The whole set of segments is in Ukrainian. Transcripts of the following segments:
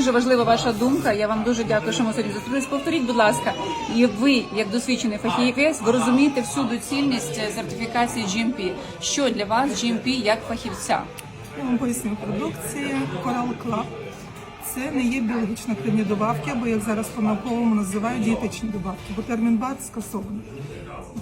дуже важлива ваша думка. Я вам дуже дякую, що ми сьогодні зустрілись. Повторіть, будь ласка, і ви, як досвідчений фахівець, ви розумієте всю доцільність е, сертифікації GMP. Що для вас GMP як фахівця? Я вам поясню, продукція Coral Club це не є біологічно активні добавки, або як зараз по-науковому називають дієтичні добавки, бо термін БАД скасований.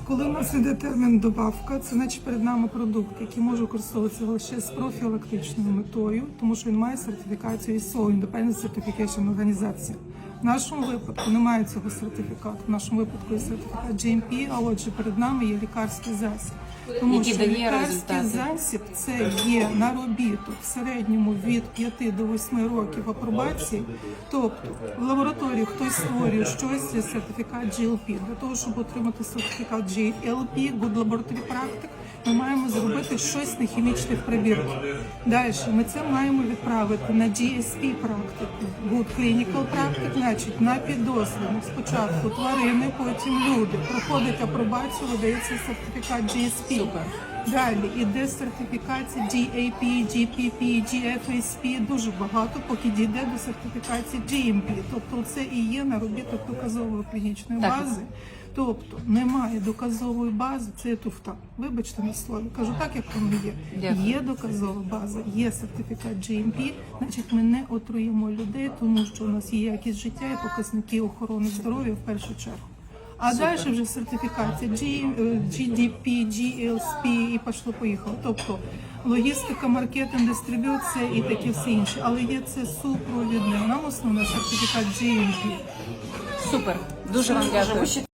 Коли у нас йде термін добавка, це значить перед нами продукт, який може використовуватися лише з профілактичною метою, тому що він має сертифікацію ISO, Independent Certification Organization. В нашому випадку немає цього сертифікату. В нашому випадку є сертифікат GMP, а отже, перед нами є лікарський засіб. Тому що лікарський результати. засіб це є наробіток в середньому від 5 до 8 років апробації. Тобто в лабораторії хтось створює щось сертифікат GLP. Для того, щоб отримати сертифікат GLP, Good Laboratory Practice, ми маємо зробити щось на хімічних прибірках. Далі ми це маємо відправити на GSP практику, Good Clinical Practice, значить на піддослідних. Спочатку тварини, потім люди. Проходить апробацію, видається сертифікат GSP. Далі іде сертифікація GAP, GPP, GFSP, дуже багато, поки дійде до сертифікації GMP. Тобто це і є наробіток доказової клінічної Так. бази. Тобто немає доказової бази, це туфта. Вибачте на слові. Кажу так, як воно є. Дякую. Є доказова база, є сертифікат GMP, значить ми не отруємо людей, тому що у нас є якість життя і показники охорони здоров'я в першу чергу. А далі вже сертифікація G, е, GDP, GLSP і пішло поїхало. Тобто логістика, маркетинг, дистриб'юція і такі всі інші. Але є це супровідне. Нам основне сертифікат GMP. Супер, дуже вам дякую.